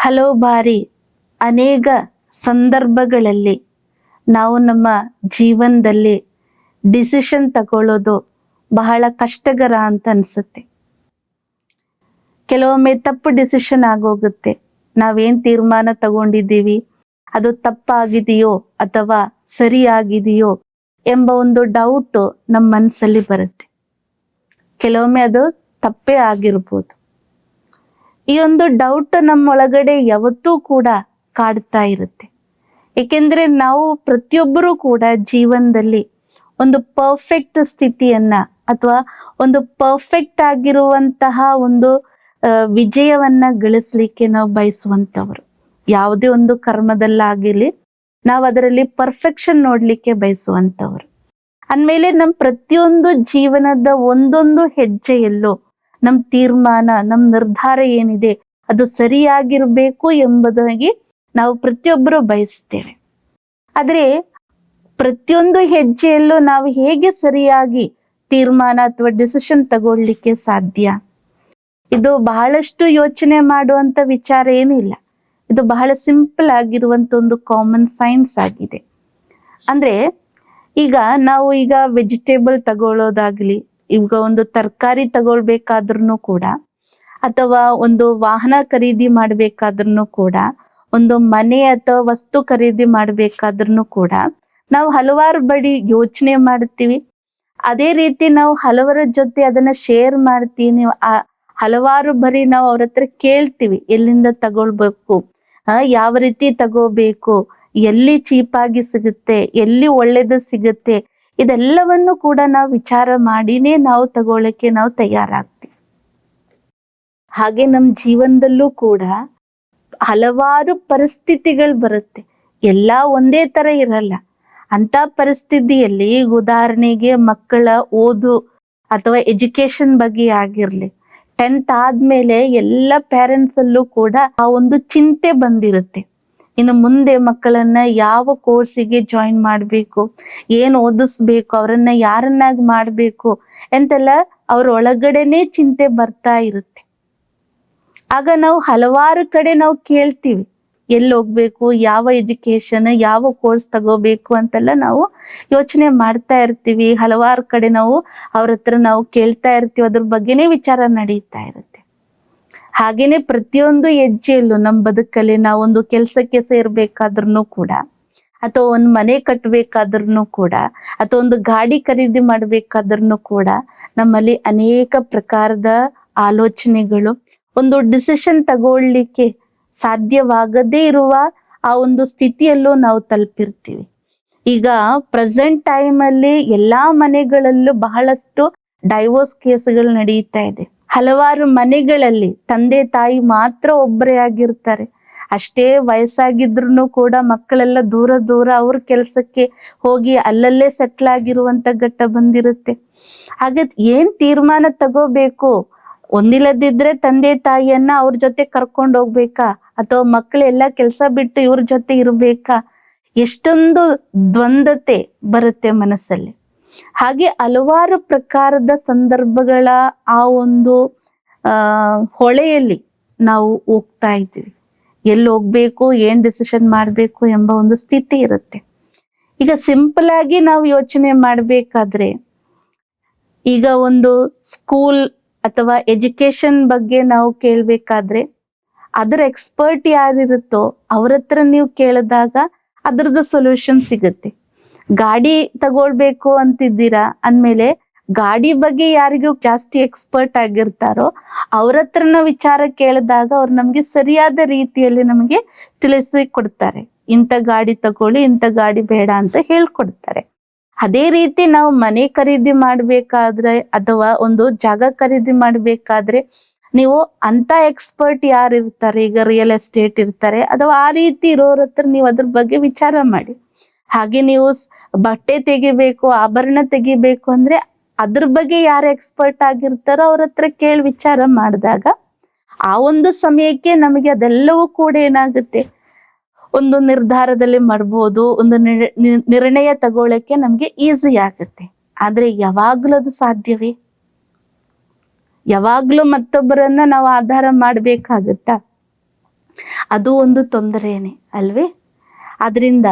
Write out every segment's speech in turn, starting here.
ಹಲವು ಬಾರಿ ಅನೇಕ ಸಂದರ್ಭಗಳಲ್ಲಿ ನಾವು ನಮ್ಮ ಜೀವನದಲ್ಲಿ ಡಿಸಿಷನ್ ತಗೊಳ್ಳೋದು ಬಹಳ ಕಷ್ಟಕರ ಅಂತ ಅನ್ಸುತ್ತೆ. ಕೆಲವೊಮ್ಮೆ ತಪ್ಪು ಡಿಸಿಷನ್ ಆಗೋಗುತ್ತೆ. ನಾವೇನ್ ತೀರ್ಮಾನ ತಗೊಂಡಿದ್ದೀವಿ? ಅದು ತಪ್ಪಾಗಿದೆಯೋ ಅಥವಾ ಸರಿಯಾಗಿದೆಯೋ ಎಂಬ ಒಂದು ಡೌಟ್ ನಮ್ಮ ಮನಸ್ಸಲ್ಲಿ ಬರುತ್ತೆ. ಕೆಲವೊಮ್ಮೆ ಅದು ತಪ್ಪೇ ಆಗಿರ್ಬೋದು. ಈ ಒಂದು ಡೌಟ್ ನಮ್ಮೊಳಗಡೆ ಯಾವತ್ತೂ ಕೂಡ ಕಾಡ್ತಾ ಇರುತ್ತೆ. ಏಕೆಂದ್ರೆ ನಾವು ಪ್ರತಿಯೊಬ್ಬರೂ ಕೂಡ ಜೀವನದಲ್ಲಿ ಒಂದು ಪರ್ಫೆಕ್ಟ್ ಸ್ಥಿತಿಯನ್ನ ಅಥವಾ ಒಂದು ಪರ್ಫೆಕ್ಟ್ ಆಗಿರುವಂತಹ ಒಂದು ವಿಜಯವನ್ನ ಗಳಿಸ್ಲಿಕ್ಕೆ ನಾವು ಬಯಸುವಂತವರು ಯಾವುದೇ ಒಂದು ಕರ್ಮದಲ್ಲಾಗಿರ್ಲಿ ನಾವು ಅದರಲ್ಲಿ ಪರ್ಫೆಕ್ಷನ್ ನೋಡ್ಲಿಕ್ಕೆ ಬಯಸುವಂತವರು ಅಂದ್ಮೇಲೆ ನಮ್ ಪ್ರತಿಯೊಂದು ಜೀವನದ ಒಂದೊಂದು ಹೆಜ್ಜೆಯಲ್ಲೂ ನಮ್ ತೀರ್ಮಾನ, ನಮ್ ನಿರ್ಧಾರ ಏನಿದೆ, ಅದು ಸರಿಯಾಗಿರ್ಬೇಕು ಎಂಬುದಾಗಿ ನಾವು ಪ್ರತಿಯೊಬ್ಬರು ಬಯಸ್ತೇವೆ ಆದ್ರೆ, ಪ್ರತಿಯೊಂದು ಹೆಜ್ಜೆಯಲ್ಲೂ ನಾವು ಹೇಗೆ ಸರಿಯಾಗಿ ತೀರ್ಮಾನ ಅಥವಾ ಡಿಸಿಷನ್ ತಗೊಳ್ಳಿಕ್ಕೆ ಸಾಧ್ಯ? ಇದು ಬಹಳಷ್ಟು ಯೋಚನೆ ಮಾಡುವಂತ ವಿಚಾರ ಏನಿಲ್ಲ ಇದು ಬಹಳ ಸಿಂಪಲ್ ಆಗಿರುವಂತ ಒಂದು ಕಾಮನ್ ಸೈನ್ಸ್ ಆಗಿದೆ. ಅಂದ್ರೆ, ಈಗ ನಾವು ಈಗ ವೆಜಿಟೇಬಲ್ ತಗೊಳ್ಳೋದಾಗ್ಲಿ ಈಗ ಒಂದು ತರಕಾರಿ ತಗೊಳ್ಬೇಕಾದ್ರೂ ಕೂಡ, ಅಥವಾ ಒಂದು ವಾಹನ ಖರೀದಿ ಮಾಡ್ಬೇಕಾದ್ರೂ ಕೂಡ, ಒಂದು ಮನೆ ಅಥವಾ ವಸ್ತು ಖರೀದಿ ಮಾಡ್ಬೇಕಾದ್ರೂ ಕೂಡ ನಾವು ಹಲವಾರು ಬಡಿ ಯೋಚನೆ ಮಾಡ್ತೀವಿ. ಅದೇ ರೀತಿ ನಾವು ಹಲವರ ಜೊತೆ ಅದನ್ನ ಶೇರ್ ಮಾಡ್ತೀನಿ ಆ ಹಲವಾರು ಬರಿ ನಾವು ಅವ್ರ ಹತ್ರ ಕೇಳ್ತೀವಿ, ಎಲ್ಲಿಂದ ತಗೊಳ್ಬೇಕು ಯಾವ ರೀತಿ ತಗೋಬೇಕು, ಎಲ್ಲಿ ಚೀಪಾಗಿ ಸಿಗುತ್ತೆ, ಎಲ್ಲಿ ಒಳ್ಳೇದು ಸಿಗುತ್ತೆ ಇದೆಲ್ಲವನ್ನು ಕೂಡ ನಾವು ವಿಚಾರ ಮಾಡಿನೇ ನಾವು ತಗೊಳ್ಳಕ್ಕೆ ನಾವು ತಯಾರಾಗ್ತೀವಿ. ಹಾಗೆ ನಮ್ಮ ಜೀವನದಲ್ಲೂ ಕೂಡ ಹಲವಾರು ಪರಿಸ್ಥಿತಿಗಳು ಬರುತ್ತೆ. ಎಲ್ಲಾ ಒಂದೇ ತರ ಇರಲ್ಲ. ಅಂತ ಪರಿಸ್ಥಿತಿಯಲ್ಲಿ ಉದಾಹರಣೆಗೆ ಮಕ್ಕಳ ಓದು ಅಥವಾ ಎಜುಕೇಶನ್ ಬಗ್ಗೆ ಆಗಿರ್ಲಿ, ಟೆಂತ್ ಆದ್ಮೇಲೆ ಎಲ್ಲ ಪೇರೆಂಟ್ಸ್ ಅಲ್ಲೂ ಕೂಡ ಆ ಒಂದು ಚಿಂತೆ ಬಂದಿರುತ್ತೆ. ಇನ್ನು ಮುಂದೆ ಮಕ್ಕಳನ್ನ ಯಾವ ಕೋರ್ಸಿಗೆ ಜಾಯಿನ್ ಮಾಡಬೇಕು? ಏನ್ ಓದಿಸ್ಬೇಕು? ಅವರನ್ನ ಯಾರನ್ನಾಗಿ ಮಾಡಬೇಕು? ಎಂತೆಲ್ಲ ಅವ್ರ ಒಳಗಡೆನೆ ಚಿಂತೆ ಬರ್ತಾ ಇರುತ್ತೆ. ಆಗ ನಾವು ಹಲವಾರು ಕಡೆ ನಾವು ಕೇಳ್ತೀವಿ. ಎಲ್ಲಿ ಹೋಗ್ಬೇಕು? ಯಾವ ಎಜುಕೇಶನ್ ಯಾವ ಕೋರ್ಸ್ ತಗೋಬೇಕು ಅಂತೆಲ್ಲ ನಾವು ಯೋಚನೆ ಮಾಡ್ತಾ ಇರ್ತೀವಿ. ಹಲವಾರು ಕಡೆ ನಾವು ಅವ್ರ ಹತ್ರ ನಾವು ಕೇಳ್ತಾ ಇರ್ತೀವಿ. ಅದ್ರ ಬಗ್ಗೆನೇ ವಿಚಾರ ನಡೀತಾ ಇರುತ್ತೆ. ಹಾಗೇನೆ ಪ್ರತಿಯೊಂದು ಹೆಜ್ಜೆಯಲ್ಲೂ ನಮ್ಮ ಬದುಕಲ್ಲಿ ನಾವೊಂದು ಕೆಲಸಕ್ಕೆ ಸೇರ್ಬೇಕಾದ್ರೂ ಕೂಡ, ಅಥವಾ ಒಂದು ಮನೆ ಕಟ್ಟಬೇಕಾದ್ರೂ ಕೂಡ, ಅಥವಾ ಒಂದು ಗಾಡಿ ಖರೀದಿ ಮಾಡಬೇಕಾದ್ರೂ ಕೂಡ ನಮ್ಮಲ್ಲಿ ಅನೇಕ ಪ್ರಕಾರದ ಆಲೋಚನೆಗಳು, ಒಂದು ಡಿಸಿಷನ್ ತಗೊಳ್ಳಿಕ್ಕೆ ಸಾಧ್ಯವಾಗದೇ ಇರುವ ಆ ಒಂದು ಸ್ಥಿತಿಯಲ್ಲೂ ನಾವು ತಲುಪಿರ್ತೀವಿ. ಈಗ ಪ್ರೆಸೆಂಟ್ ಟೈಮ್ ಅಲ್ಲಿ ಎಲ್ಲಾ ಮನೆಗಳಲ್ಲೂ ಬಹಳಷ್ಟು ಡೈವೋರ್ಸ್ ಕೇಸ್ಗಳು ನಡೆಯುತ್ತಾ ಇದೆ. ಹಲವಾರು ಮನೆಗಳಲ್ಲಿ ತಂದೆ ತಾಯಿ ಮಾತ್ರ ಒಬ್ಬರೇ ಆಗಿರ್ತಾರೆ. ಅಷ್ಟೇ ವಯಸ್ಸಾಗಿದ್ರು ಕೂಡ ಮಕ್ಕಳೆಲ್ಲ ದೂರ ದೂರ ಅವ್ರ ಕೆಲಸಕ್ಕೆ ಹೋಗಿ ಅಲ್ಲಲ್ಲೇ ಸೆಟ್ಲ್ ಆಗಿರುವಂತ ಘಟ್ಟ ಬಂದಿರುತ್ತೆ. ಹಾಗೆ ಏನ್ ತೀರ್ಮಾನ ತಗೋಬೇಕು? ಒಂದಿಲ್ಲದಿದ್ರೆ ತಂದೆ ತಾಯಿಯನ್ನ ಅವ್ರ ಜೊತೆ ಕರ್ಕೊಂಡು ಹೋಗ್ಬೇಕಾ? ಅಥವಾ ಮಕ್ಕಳು ಕೆಲಸ ಬಿಟ್ಟು ಇವ್ರ ಜೊತೆ ಇರ್ಬೇಕಾ? ಎಷ್ಟೊಂದು ದ್ವಂದ್ವತೆ ಬರುತ್ತೆ ಮನಸ್ಸಲ್ಲಿ. ಹಾಗೆ ಹಲವಾರು ಪ್ರಕಾರದ ಸಂದರ್ಭಗಳ ಆ ಒಂದು ಹೊಳೆಯಲ್ಲಿ ನಾವು ಹೋಗ್ತಾ ಇದ್ದೀವಿ. ಎಲ್ಲಿ ಹೋಗ್ಬೇಕು, ಏನ್ ಡಿಸಿಷನ್ ಮಾಡ್ಬೇಕು ಎಂಬ ಒಂದು ಸ್ಥಿತಿ ಇರುತ್ತೆ. ಈಗ ಸಿಂಪಲ್ ಆಗಿ ನಾವು ಯೋಚನೆ ಮಾಡ್ಬೇಕಾದ್ರೆ, ಈಗ ಒಂದು ಸ್ಕೂಲ್ ಅಥವಾ ಎಜುಕೇಶನ್ ಬಗ್ಗೆ ನಾವು ಕೇಳ್ಬೇಕಾದ್ರೆ, ಅದರ ಎಕ್ಸ್ಪರ್ಟ್ ಯಾರಿರುತ್ತೋ ಅವ್ರ ಹತ್ರ ನೀವು ಕೇಳಿದಾಗ ಅದ್ರದ್ದು ಸೊಲ್ಯೂಷನ್ ಸಿಗುತ್ತೆ. ಗಾಡಿ ತಗೊಳ್ಬೇಕು ಅಂತಿದ್ದೀರಾ ಅಂದ್ಮೇಲೆ ಗಾಡಿ ಬಗ್ಗೆ ಯಾರಿಗೂ ಜಾಸ್ತಿ ಎಕ್ಸ್ಪರ್ಟ್ ಆಗಿರ್ತಾರೋ ಅವ್ರ ಹತ್ರನ ವಿಚಾರ ಕೇಳಿದಾಗ ಅವ್ರು ನಮ್ಗೆ ಸರಿಯಾದ ರೀತಿಯಲ್ಲಿ ನಮಗೆ ತಿಳಿಸಿ ಕೊಡ್ತಾರೆ ಇಂಥ ಗಾಡಿ ತಗೊಳ್ಳಿ, ಇಂಥ ಗಾಡಿ ಬೇಡ ಅಂತ ಹೇಳ್ಕೊಡ್ತಾರೆ. ಅದೇ ರೀತಿ ನಾವು ಮನೆ ಖರೀದಿ ಮಾಡ್ಬೇಕಾದ್ರೆ ಅಥವಾ ಒಂದು ಜಾಗ ಖರೀದಿ ಮಾಡ್ಬೇಕಾದ್ರೆ ನೀವು ಅಂತ ಎಕ್ಸ್ಪರ್ಟ್ ಯಾರು ಇರ್ತಾರೆ ಈಗ ರಿಯಲ್ ಎಸ್ಟೇಟ್ ಇರ್ತಾರೆ ಅಥವಾ ಆ ರೀತಿ ಇರೋರ ಹತ್ರ ನೀವು ಅದ್ರ ಬಗ್ಗೆ ವಿಚಾರ ಮಾಡಿ. ಹಾಗೆ ನೀವು ಬಟ್ಟೆ ತೆಗಿಬೇಕು, ಆಭರಣ ತೆಗಿಬೇಕು ಅಂದ್ರೆ ಅದ್ರ ಬಗ್ಗೆ ಯಾರು ಎಕ್ಸ್ಪರ್ಟ್ ಆಗಿರ್ತಾರೋ ಅವ್ರ ಹತ್ರ ಕೇಳಿ ವಿಚಾರ ಮಾಡಿದಾಗ ಆ ಒಂದು ಸಮಯಕ್ಕೆ ನಮಗೆ ಅದೆಲ್ಲವೂ ಕೂಡ ಏನಾಗುತ್ತೆ? ಒಂದು ನಿರ್ಧಾರದಲ್ಲಿ ಮಾಡ್ಬೋದು, ಒಂದು ನಿರ್ಣಯ ತಗೊಳ್ಳಕ್ಕೆ ನಮ್ಗೆ ಈಸಿ ಆಗುತ್ತೆ. ಆದ್ರೆ ಯಾವಾಗ್ಲೂ ಅದು ಸಾಧ್ಯವೇ? ಯಾವಾಗ್ಲೂ ಮತ್ತೊಬ್ಬರನ್ನ ನಾವು ಆಧಾರ ಮಾಡ್ಬೇಕಾಗತ್ತಾ? ಅದು ಒಂದು ತೊಂದರೆನೆ, ಅಲ್ವೇ? ಅದರಿಂದ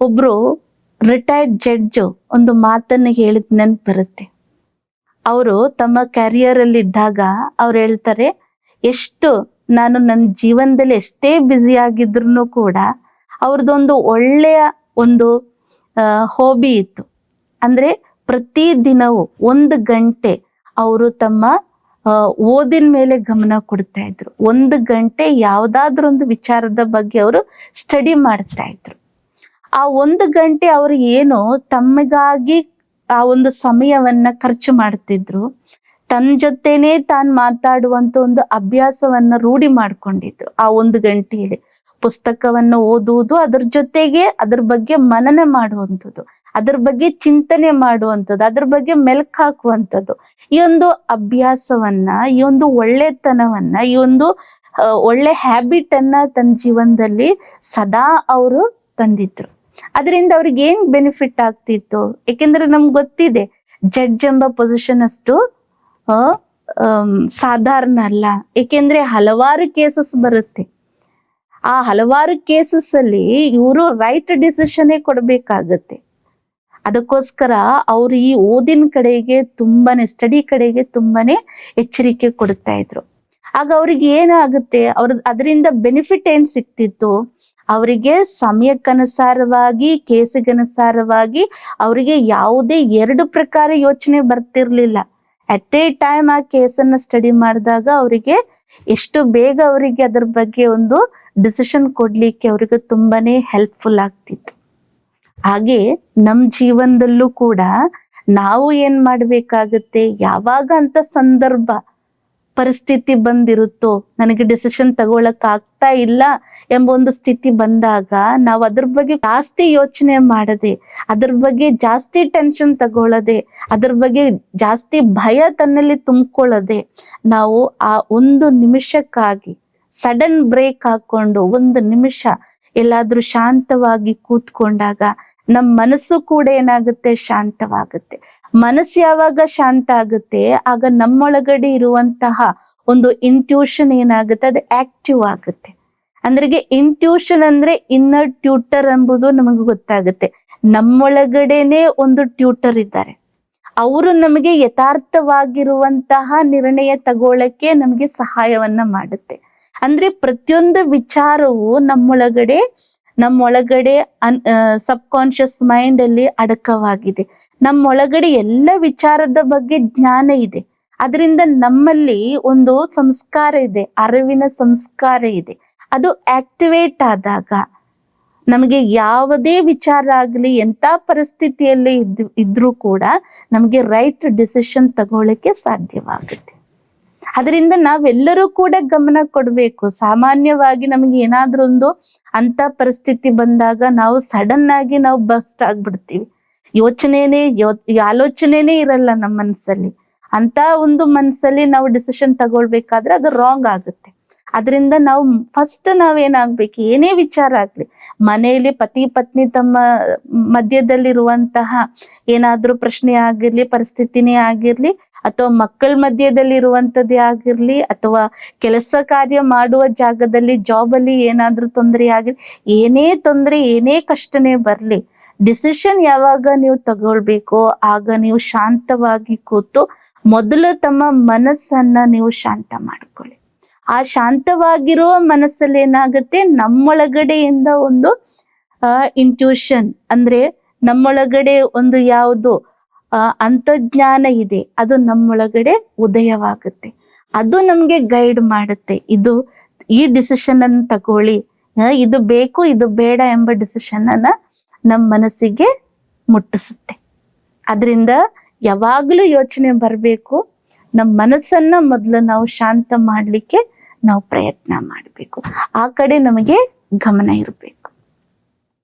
ಒಬ್ರು ರಿಟೈರ್ಡ್ ಜಡ್ಜ್ ಒಂದು ಮಾತನ್ನು ಹೇಳಿದ ನೆನಪು ಬರುತ್ತೆ. ಅವರು ತಮ್ಮ ಕ್ಯಾರಿಯರ್ ಅಲ್ಲಿ ಇದ್ದಾಗ ಅವ್ರು ಹೇಳ್ತಾರೆ, ಎಷ್ಟು ನಾನು ನನ್ನ ಜೀವನದಲ್ಲಿ ಎಷ್ಟೇ ಬ್ಯುಸಿ ಆಗಿದ್ರು ಕೂಡ ಅವ್ರದ್ದೊಂದು ಒಳ್ಳೆಯ ಒಂದು ಹಾಬಿ ಇತ್ತು. ಅಂದ್ರೆ ಪ್ರತಿ ದಿನವೂ ಒಂದು ಗಂಟೆ ಅವರು ತಮ್ಮ ಓದಿನ ಮೇಲೆ ಗಮನ ಕೊಡ್ತಾ ಇದ್ರು. ಒಂದು ಗಂಟೆ ಯಾವ್ದಾದ್ರು ಒಂದು ವಿಚಾರದ ಬಗ್ಗೆ ಅವರು ಸ್ಟಡಿ ಮಾಡ್ತಾ ಇದ್ರು. ಆ ಒಂದು ಗಂಟೆ ಅವರು ಏನು ತಮಗಾಗಿ ಆ ಒಂದು ಸಮಯವನ್ನ ಖರ್ಚು ಮಾಡ್ತಿದ್ರು. ತನ್ನ ಜೊತೆನೆ ತಾನು ಮಾತಾಡುವಂತ ಒಂದು ಅಭ್ಯಾಸವನ್ನ ರೂಢಿ ಮಾಡ್ಕೊಂಡಿದ್ರು ಆ ಒಂದು ಗಂಟೆಯಲ್ಲಿ. ಪುಸ್ತಕವನ್ನ ಓದುವುದು ಅದ್ರ ಜೊತೆಗೆ ಅದ್ರ ಬಗ್ಗೆ ಮನನ ಮಾಡುವಂಥದ್ದು, ಅದ್ರ ಬಗ್ಗೆ ಚಿಂತನೆ ಮಾಡುವಂಥದ್ದು, ಅದ್ರ ಬಗ್ಗೆ ಮೆಲ್ಕ್ ಹಾಕುವಂಥದ್ದು. ಈ ಒಂದು ಅಭ್ಯಾಸವನ್ನ, ಈ ಒಂದು ಒಳ್ಳೆತನವನ್ನ, ಈ ಒಂದು ಒಳ್ಳೆ ಹ್ಯಾಬಿಟ್ ಅನ್ನ ತನ್ನ ಜೀವನದಲ್ಲಿ ಸದಾ ಅವರು ತಂದಿದ್ರು. ಅದರಿಂದ ಅವ್ರಿಗೆ ಏನ್ ಬೆನಿಫಿಟ್ ಆಗ್ತಿತ್ತು? ಯಾಕೆಂದ್ರೆ ನಮ್ಗೆ ಗೊತ್ತಿದೆ ಜಡ್ಜ್ ಎಂಬ ಪೊಸಿಷನ್ ಅಷ್ಟು ಸಾಧಾರಣ ಅಲ್ಲ. ಏಕೆಂದ್ರೆ ಹಲವಾರು ಕೇಸಸ್ ಬರುತ್ತೆ. ಆ ಹಲವಾರು ಕೇಸಸ್ ಅಲ್ಲಿ ಇವರು ರೈಟ್ ಡಿಸಿಷನ್ ಕೊಡ್ಬೇಕಾಗತ್ತೆ. ಅದಕ್ಕೋಸ್ಕರ ಅವರು ಈ ಓದಿನ ಕಡೆಗೆ ತುಂಬಾನೇ ಸ್ಟಡಿ ಕಡೆಗೆ ತುಂಬಾನೇ ಎಚ್ಚರಿಕೆ ಕೊಡ್ತಾ ಇದ್ರು. ಆಗ ಅವ್ರಿಗೆ ಏನಾಗುತ್ತೆ? ಅವ್ರ ಅದರಿಂದ ಬೆನಿಫಿಟ್ ಏನ್ ಸಿಕ್ತಿತ್ತು ಅವರಿಗೆ ಸಮಯಕ್ಕನುಸಾರವಾಗಿ, ಕೇಸಿಗನುಸಾರವಾಗಿ ಅವರಿಗೆ ಯಾವುದೇ ಎರಡು ಪ್ರಕಾರ ಯೋಚನೆ ಬರ್ತಿರ್ಲಿಲ್ಲ. ಅಟ್ ಎ ಟೈಮ್ ಆ ಕೇಸನ್ನ ಸ್ಟಡಿ ಮಾಡಿದಾಗ ಅವರಿಗೆ ಎಷ್ಟು ಬೇಗ ಅವರಿಗೆ ಅದ್ರ ಬಗ್ಗೆ ಒಂದು ಡಿಸಿಷನ್ ಕೊಡ್ಲಿಕ್ಕೆ ಅವ್ರಿಗೆ ತುಂಬಾನೇ ಹೆಲ್ಪ್ಫುಲ್ ಆಗ್ತಿತ್ತು. ಹಾಗೆ ನಮ್ ಜೀವನದಲ್ಲೂ ಕೂಡ ನಾವು ಏನ್ ಮಾಡ್ಬೇಕಾಗತ್ತೆ? ಯಾವಾಗ ಅಂತ ಸಂದರ್ಭ ಪರಿಸ್ಥಿತಿ ಬಂದಿರುತ್ತೋ, ನನಗೆ ಡಿಸಿಷನ್ ತಗೊಳಕ್ ಆಗ್ತಾ ಇಲ್ಲ ಎಂಬ ಒಂದು ಸ್ಥಿತಿ ಬಂದಾಗ ನಾವು ಅದ್ರ ಬಗ್ಗೆ ಜಾಸ್ತಿ ಯೋಚನೆ ಮಾಡದೆ, ಅದ್ರ ಬಗ್ಗೆ ಜಾಸ್ತಿ ಟೆನ್ಷನ್ ತಗೊಳ್ಳದೆ ಅದ್ರ ಬಗ್ಗೆ ಜಾಸ್ತಿ ಭಯ ತನ್ನಲ್ಲಿ ತುಂಬಿಕೊಳ್ಳದೆ, ನಾವು ಆ ಒಂದು ನಿಮಿಷಕ್ಕಾಗಿ ಸಡನ್ ಬ್ರೇಕ್ ಹಾಕೊಂಡು ಒಂದು ನಿಮಿಷ ಎಲ್ಲಾದ್ರೂ ಶಾಂತವಾಗಿ ಕೂತ್ಕೊಂಡಾಗ ನಮ್ಮ ಮನಸ್ಸು ಕೂಡ ಏನಾಗುತ್ತೆ? ಶಾಂತವಾಗುತ್ತೆ. ಮನಸ್ಸು ಯಾವಾಗ ಶಾಂತ ಆಗುತ್ತೆ, ಆಗ ನಮ್ಮೊಳಗಡೆ ಇರುವಂತಹ ಒಂದು ಇಂಟ್ಯೂಷನ್ ಏನಾಗುತ್ತೆ, ಅದು ಆಕ್ಟಿವ್ ಆಗುತ್ತೆ. ಅಂದ್ರೆ ಇಂಟ್ಯೂಷನ್ ಅಂದ್ರೆ ಇನ್ನರ್ ಟ್ಯೂಟರ್ ಎಂಬುದು ನಮಗೆ ಗೊತ್ತಾಗುತ್ತೆ. ನಮ್ಮೊಳಗಡೆನೆ ಒಂದು ಟ್ಯೂಟರ್ ಇದ್ದಾರೆ. ಅವರು ನಮಗೆ ಯಥಾರ್ಥವಾಗಿರುವಂತಹ ನಿರ್ಣಯ ತಗೊಳಕ್ಕೆ ನಮಗೆ ಸಹಾಯವನ್ನ ಮಾಡುತ್ತೆ. ಅಂದ್ರೆ ಪ್ರತಿಯೊಂದು ವಿಚಾರವು ನಮ್ಮೊಳಗಡೆ ನಮ್ಮೊಳಗಡೆ ಅನ್ ಸಬ್ ಕಾನ್ಶಿಯಸ್ ಮೈಂಡ್ ಅಲ್ಲಿ ಅಡಕವಾಗಿದೆ. ನಮ್ಮೊಳಗಡೆ ಎಲ್ಲ ವಿಚಾರದ ಬಗ್ಗೆ ಜ್ಞಾನ ಇದೆ. ಅದರಿಂದ ನಮ್ಮಲ್ಲಿ ಒಂದು ಸಂಸ್ಕಾರ ಇದೆ, ಅರಿವಿನ ಸಂಸ್ಕಾರ ಇದೆ. ಅದು ಆಕ್ಟಿವೇಟ್ ಆದಾಗ ನಮಗೆ ಯಾವುದೇ ವಿಚಾರ ಆಗಲಿ ಎಂತ ಪರಿಸ್ಥಿತಿಯಲ್ಲಿ ಇದ್, ಇದ್ರೂ ಕೂಡ ನಮಗೆ ರೈಟ್ ಡಿಸಿಷನ್ ತಗೊಳ್ಳಕ್ಕೆ ಸಾಧ್ಯವಾಗುತ್ತೆ. ಅದರಿಂದ ನಾವೆಲ್ಲರೂ ಕೂಡ ಗಮನ ಕೊಡಬೇಕು. ಸಾಮಾನ್ಯವಾಗಿ ನಮಗೆ ಏನಾದ್ರೂ ಒಂದು ಅಂತ ಪರಿಸ್ಥಿತಿ ಬಂದಾಗ ನಾವು ಸಡನ್ ಆಗಿ ನಾವು ಬಸ್ಟ್ ಆಗ್ಬಿಡ್ತೀವಿ. ಯೋಚನೆನೇ ಯೋ ಆಲೋಚನೆನೇ ಇರಲ್ಲ ನಮ್ಮ ಮನಸ್ಸಲ್ಲಿ ಅಂತ ಒಂದು ಮನಸ್ಸಲ್ಲಿ ನಾವು ಡಿಸಿಷನ್ ತಗೊಳ್ಬೇಕಾದ್ರೆ ಅದು ರಾಂಗ್ ಆಗುತ್ತೆ. ಅದರಿಂದ ನಾವು ಫಸ್ಟ್ ನಾವೇನಾಗ್ಬೇಕು? ಏನೇ ವಿಚಾರ ಆಗ್ಲಿ. ಮನೆಯಲ್ಲಿ ಪತಿ, ಪತ್ನಿ ತಮ್ಮ ಮಧ್ಯದಲ್ಲಿರುವಂತಹ ಏನಾದ್ರೂ ಪ್ರಶ್ನೆ ಆಗಿರ್ಲಿ, ಪರಿಸ್ಥಿತಿನೇ ಆಗಿರ್ಲಿ, ಅಥವಾ ಮಕ್ಕಳ ಮಧ್ಯದಲ್ಲಿ ಇರುವಂತದ್ದೇ ಆಗಿರ್ಲಿ, ಅಥವಾ ಕೆಲಸ ಕಾರ್ಯ ಮಾಡುವ ಜಾಗದಲ್ಲಿ ಜಾಬ್ ಅಲ್ಲಿ ಏನಾದ್ರೂ ತೊಂದರೆ ಆಗಿರ್ಲಿ, ಏನೇ ತೊಂದರೆ, ಏನೇ ಕಷ್ಟನೇ ಬರ್ಲಿ ಡಿಸಿಷನ್ ಯಾವಾಗ ನೀವು ತಗೊಳ್ಬೇಕೋ, ಆಗ ನೀವು ಶಾಂತವಾಗಿ ಕೂತು ಮೊದಲು ತಮ್ಮ ಮನಸ್ಸನ್ನ ನೀವು ಶಾಂತ ಮಾಡ್ಕೊಳ್ಳಿ. ಆ ಶಾಂತವಾಗಿರೋ ಮನಸ್ಸಲ್ಲಿ ಏನಾಗುತ್ತೆ? ನಮ್ಮೊಳಗಡೆಯಿಂದ ಒಂದು ಇಂಟ್ಯೂಷನ್ ಅಂದ್ರೆ ನಮ್ಮೊಳಗಡೆ ಒಂದು ಯಾವುದು? ಅಹ್ ಅಂತಜ್ಞಾನ ಇದೆ. ಅದು ನಮ್ಮೊಳಗಡೆ ಉದಯವಾಗುತ್ತೆ. ಅದು ನಮ್ಗೆ ಗೈಡ್ ಮಾಡುತ್ತೆ. ಇದು ಈ ಡಿಸಿಷನ್ ಅನ್ನು ತಗೊಳ್ಳಿ. ಆ, ಇದು ಬೇಕು ಇದು ಬೇಡ ಎಂಬ ಡಿಸಿಷನ್ ಅನ್ನ ನಮ್ಮ ಮನಸ್ಸಿಗೆ ಮುಟ್ಟಿಸುತ್ತೆ. ಅದರಿಂದ ಯಾವಾಗಲೂ ಯೋಚನೆ ಬರಬೇಕು. ನಮ್ಮ ಮನಸ್ಸನ್ನ ಮೊದಲು ನಾವು ಶಾಂತ ಮಾಡ್ಲಿಕ್ಕೆ ನಾವು ಪ್ರಯತ್ನ ಮಾಡಬೇಕು. ಆ ಕಡೆ ನಮಗೆ ಗಮನ ಇರಬೇಕು.